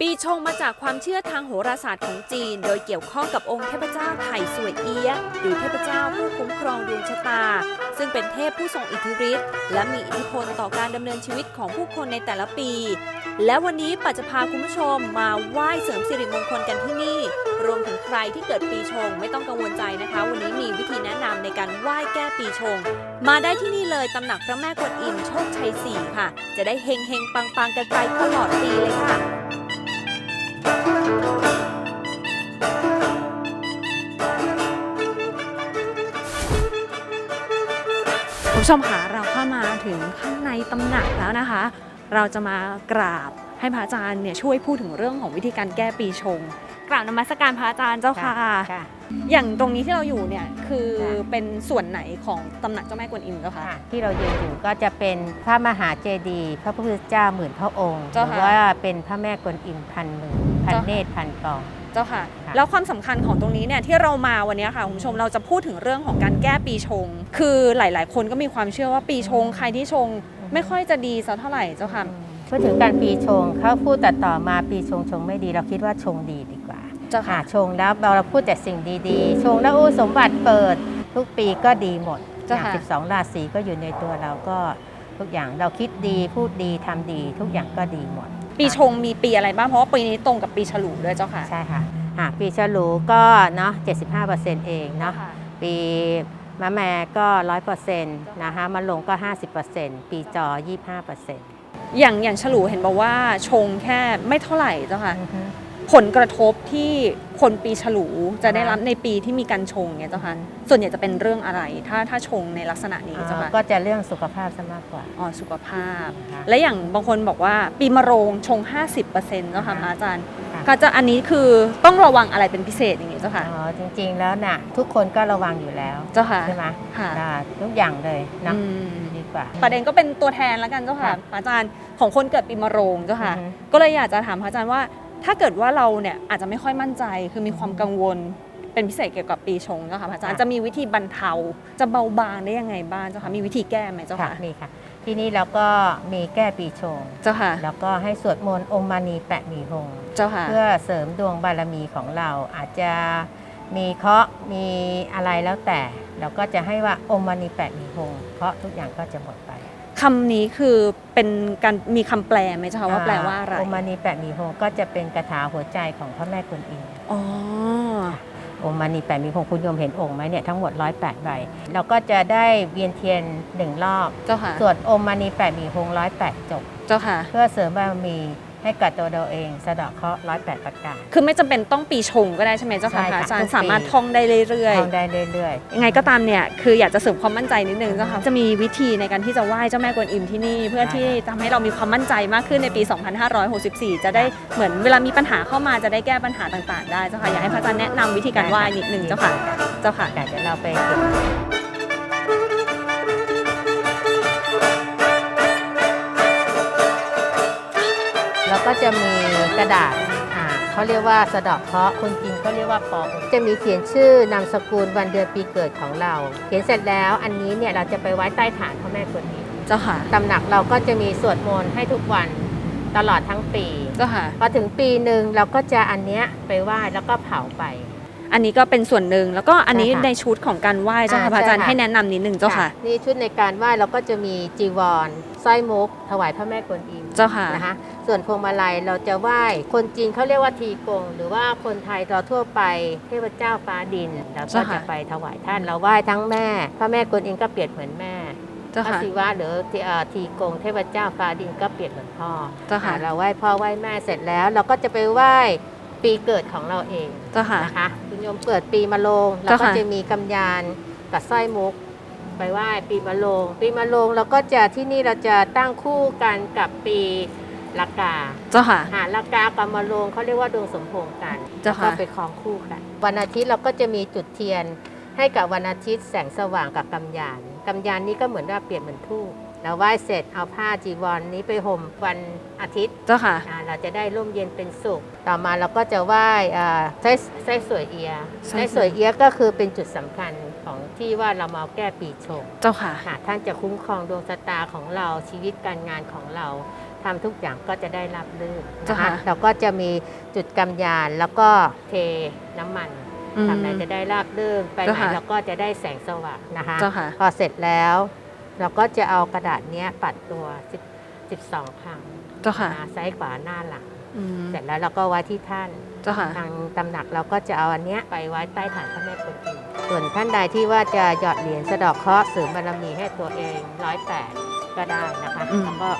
ปีชงมาจากความเชื่อทางโหราศาสตร์ของจีน โดยเกี่ยวข้องกับองค์เทพเจ้าไถ่สวยเอียะหรือเทพเจ้าผู้คุ้มครองดวงชะตา ซึ่งเป็นเทพผู้ทรงอิทธิฤทธิ์และมีอิทธิพลต่อการดำเนินชีวิตของผู้คนในแต่ละปี และวันนี้ปัจจะพาคุณผู้ชมมาไหว้เสริมสิริมงคลกันที่นี่ รวมถึงใครที่เกิดปีชงไม่ต้องกังวลใจนะคะ วันนี้มีวิธีแนะนำในการไหว้แก้ปีชง มาได้ที่นี่เลยตำหนักพระแม่กวนอิมโชคชัยสี่ค่ะ จะได้เฮงเฮงๆปังกันไปตลอดปีเลยค่ะ คุณผู้ชมคะเราเข้ามาถึงข้างในตำหนักแล้วนะคะ เราจะมากราบให้พระอาจารย์เนี่ยช่วยพูดถึงเรื่องของวิธีการแก้ปีชง กราบนมัสการพระอาจารย์เจ้าค่ะ ค่ะ อย่างตรงนี้ที่เราอยู่เนี่ยคือค่ะ เป็นส่วนไหนของตำหนักเจ้าแม่กวนอิมเจ้าค่ะค่ะที่เรายืนอยู่ก็จะเป็นพระมหาเจดีย์พระพุทธเจ้าหมื่นพระองค์หเจ้ารือค่ะว่าเป็นพระแม่กวนอิมพันมือ พันเจ้าเนตรพันกอง เจ้าค่ะค่ะแล้วความสำคัญของตรงนี้เนี่ยที่เรามาวันนี้ค่ะคุณผู้ชมเราจะพูดถึงเรื่องของการแก้ปีชง คือหลาย ๆ คนก็มีความเชื่อว่าปีชง ใครที่ชง ไม่ค่อยจะดีสักเท่าไหร่เจ้าค่ะพูดถึงการปีชงเขาพูดแต่ต่อมาปีชงชงไม่ดี เราคิดว่าชงดีดีกว่าเจ้าค่ะค่ะชงแล้วเราพูดแต่สิ่งดีๆ ชงแล้วอู้สมบัติเปิด ทุกปีก็ดีหมดเจ้าอย่างค่ะ12 ราศีก็อยู่ในตัวเราก็ทุกอย่างเราคิดดีพูดดีทำดีทุกอย่างก็ดีหมด ปีชงมีปีอะไรบ้าง เพราะว่าปีนี้ตรงกับปีฉลูด้วยเจ้าค่ะใช่ค่ะอะปีฉลูก็เนาะ75%เองเนาะปีมะแม่ก็ร้อยเปอร์เซ็นต์นะคะมะลงก็50%ปีจอ25%อย่างอย่างฉลูเห็นบอกว่าชงแค่ไม่เท่าไหร่เจ้าค่ะ ผลกระทบที่คนปีฉลูจะได้รับในปีที่มีการชงเนี่ยเจ้าค่ะส่วนใหญ่จะเป็นเรื่องอะไร ถ้าถ้าชงในลักษณะนี้เจ้าค่ะก็จะเรื่องสุขภาพซะมากกว่าอ๋อสุขภาพนะคะและอย่างบางคนบอกว่าปีมะโรงชง 50%เจ้าค่ะอ่าพฮะระอาจารย์ค่ะก็จะอันนี้คือต้องระวังอะไรเป็นพิเศษอย่างงี้เจ้าค่ะอ๋อจริง ๆ แล้วน่ะทุกคนก็ระวังอยู่แล้วเจ้าค่ะใช่ไหมค่ะอ่าทุกอย่างเลยเนอะอืมดีกว่าประเด็นก็เป็นตัวแทนแล้วกันเจ้าค่ะค่ะพระอาจารย์ของคนเกิดปีมะโรงเจ้าค่ะอือฮึก็เลยอยากจะถามพระอาจารย์ว่า ถ้าเกิดว่าเราเนี่ยอาจจะไม่ค่อยมั่นใจ คือมีความกังวลเป็นพิเศษเกี่ยวกับปีชงเจ้าค่ะพระอาจารย์จะมีวิธีบรรเทา จะเบาบางได้ยังไงบ้างเจ้าค่ะมีวิธีแก้ไหมเจ้าค่ะค่ะมีค่ะ ที่นี่เราก็มีแก้ปีชงเจ้าค่ะแล้วก็ให้สวดมนต์อมมานีแปะหมีหงเจ้าค่ะเพื่อเสริมดวงบารมีของเราอาจจะมีเคราะห์มีอะไรแล้วแต่ เราก็จะให้ว่าอมมานีแปดมีหงเคราะห์ทุกอย่างก็จะหมดไป คำนี้คือเป็นการมีคำแปลไหมเจ้าค่ะว่าแปลว่าอะไรอมมานีแปดมีหงก็จะเป็นคาถาหัวใจของพระแม่กวนอิมอ๋ออมมานีแปดมีหงคุณโยมเห็นองค์ไหมเนี่ยทั้งหมดร้อยแปดใบเราก็จะได้เวียนเทียนหนึ่งรอบ เจ้าค่ะสวดอมมานีแปดมีหงร้อยแปดจบ เจ้าค่ะ เพื่อเสริมบารมี ให้กับตัวเราเองสะเดาะเคราะห์ร้อยแปดประการ คือไม่จำเป็นต้องปีชงก็ได้ใช่ไหมเจ้าค่ะใช่พค่ะระอาจารทุย์กปี สามารถท่องได้เรื่อย ท่องได้เรื่อยๆ ยังไงก็ตามเนี่ยคืออยากจะเสริมความมั่นใจนิดนึงเจ้าค่ะจะมีวิธีในการที่จะไหว้เจ้าแม่กวนอิมที่นี่ เพื่อที่ทำให้เรามีความมั่นใจมากขึ้นในปี 2564 จะได้เหมือนเวลามีปัญหาเข้ามาจะได้แก้ปัญหาต่างๆ ได้เจ้าค่ะอยากให้พระอาจารย์แนะนำวิธีๆการไหว้นิดนึงเจ้าค่ะเจ้าค่ะ แต่เดี๋ยวเราไปเก็บ ก็จะมีกระดาษอ่าเขาเรียกว่าสะเดอกเคราะห์คนจีนก็เรียกว่าปองจะมีเขียนชื่อนามสกุลวันเดือนปีเกิดของเรา เขียนเสร็จแล้วอันนี้เนี่ยเราจะไปไว้ใต้ฐานพระแม่กวนอิมเจ้าค่ะตำหนักเราก็จะมีสวดมนต์ให้ทุกวันตลอดทั้งปีเจ้าค่ะพอถึงปีหนึ่งเราก็จะอันเนี้ยไปไหว้แล้วก็เผาไป อันนี้ก็เป็นส่วนหนึ่งแล้วก็อันนี้ใช่ค่ะในชุดของการไหว้เจ้าค่ะอ่าพระอาจารย์ใช่ค่ะ ให้แนะนำนิดนึงเจ้าค่ะ นี่ชุดในการไหว้เราก็จะมีจีวรสร้อยมุก ถวายพระแม่กวนอิมเจ้าค่ะ นะคะ ส่วนพวงมาลัยเราจะไหว้คนจีนเขาเรียกว่าทีกง หรือว่าคนไทยเราทั่วไปเทพเจ้าฟ้าดินเราก็เจ้าค่ะ จะไปถวายท่านเราไหว้ทั้งแม่ พระแม่กวนอิมก็เปรียบเหมือนแม่เจ้าพระค่ะศิวะหรือที่เอ่อทีกง เทพเจ้าฟ้าดินก็เปรียบเหมือนพ่อ เจ้าค่ะอ่าเราไหว้พ่อไหว้แม่เสร็จแล้ว เราก็จะไปไหว้ ปีเกิดของเราเองเจ้าค่ะ นะคะคุณโยมเกิดปีมะโรงเราเจ้าก็ค่ะ จะมีกำยานกับสร้อยมุก ไปไหว้ปีมะโรงปีมะโรงเราก็จะที่นี่เราจะตั้งคู่กันกับปีละกาเจ้าค่ะ หาละกากับมะโรงเขาเรียกว่าดวงสมพงษ์กันเจ้าค่ะก็ไปคล้องคู่กันวันอาทิตย์เราก็จะมีจุดเทียนให้กับวันอาทิตย์แสงสว่างกับกำยานกำยานนี้ก็เหมือนว่าเปรียบเหมือนทูบ เราไหว้เสร็จเอาผ้าจีวรนนี้ไปห่มวันอาทิตย์เจ้าค่ะอ่าเราจะได้ร่มเย็นเป็นสุข ต่อมาเราก็จะไหว้อ่าไส้ไส้สวยเอียไส้ไส้สสวยวยเอียก็คือเป็นจุดสำคัญของที่ว่าเรามาแก้ปีชงเจ้าค่ะค่ะท่านจะคุ้มครองดวงชะตาของเราชีวิตการงานของเราทำทุกอย่างก็จะได้รับรื่นเจ้านะค่ะคะเราก็จะมีจุดกำยานแล้วก็เทน้ำมัน อืม ทำไหนจะได้ราบรื่นไปไหเจ้านค่ะ เราก็จะได้แสงสว่างนะคะ เจ้าค่ะ พอเสร็จแล้ว เราก็จะเอากระดาษเนี้ยปัดตัว10 12 ครั้งเจ้าค่ะ นะซ้ายขวาหน้าหลัง อืมเสร็จแล้วเราก็ไว้ที่ท่าน เจ้าค่ะ ทางตำหนักเราก็จะเอาอันเนี้ยไปไว้ใต้ฐานพระแม่กวนอิมส่วนท่านใดที่ว่าจะหยอดเหรียญสะเดอกเคราะห์เสริมบารมีให้ตัวเองร้อยแปดก็ได้นะคะอืม แล้วก็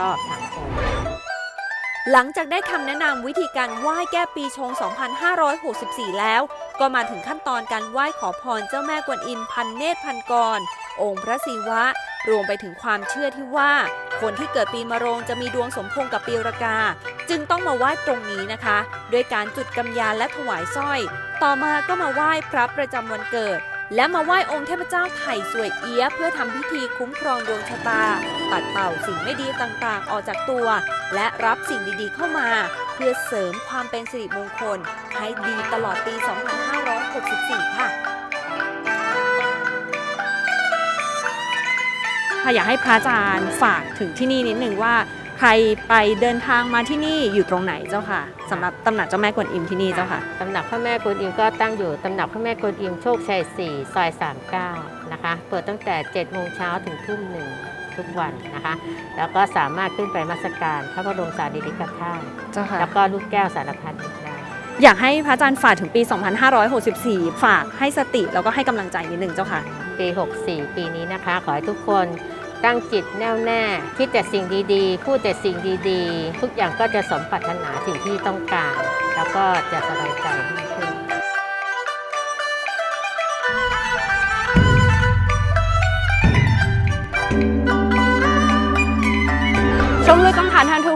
รอบๆฐานองค์หลังจากได้คำแนะนำวิธีการไหว้แก้ปีชง 2564 แล้ว ก็มาถึงขั้นตอนการไหว้ขอพรเจ้าแม่กวนอิมพันเนตรพันกร องค์พระศิวะ รวมไปถึงความเชื่อที่ว่า คนที่เกิดปีมะโรงจะมีดวงสมพงกับปีรากา จึงต้องมาไหว้ตรงนี้นะคะด้วยการจุดกำยานและถวายสร้อย ต่อมาก็มาไหว้พระประจำวันเกิด และมาไหว้องค์เทพเจ้าไถ่สวยเอี้ยะเพื่อทำพิธีคุ้มครองดวงชะตา ปัดเป่าสิ่งไม่ดีต่างๆ ออกจากตัว และรับสิ่งดีๆเข้ามา เพื่อเสริมความเป็นสิริมงคล ให้ดีตลอดปี 2564 ค่ะ อยากให้พระอาจารย์ฝากถึงที่นี่นิดนึงว่า ใครไปเดินทางมาที่นี่อยู่ตรงไหนเจ้าค่ะสำหรับตำหนักเจ้าแม่กวนอิมที่นี่เจ้าค่ะตำหนักพระแม่กวนอิมก็ตั้งอยู่ตำหนักพระแม่กวนอิมโชคชัย 4 ซอย 39 นะคะ เปิดตั้งแต่7โมงเช้าถึงทุ่มหนึ่งทุกวันนะคะ แล้วก็สามารถขึ้นไปนมัสการพระบรมสารีริกธาตุเจ้าค่ะ แล้วก็ลูกแก้วสารพัดนึกได้อยากให้พระอาจารย์ฝากถึงปี 2564 ฝากให้สติแล้วก็ให้กำลังใจนิดนึงเจ้าค่ะ ปี 64 ปีนี้นะคะ ขอให้ทุกคนตั้งจิตแน่วแน่ คิดแต่สิ่งดีๆ พูดแต่สิ่งดีๆ ทุกอย่างก็จะสมปรารถนาสิ่งที่ต้องการ แล้วก็จะสบายใจ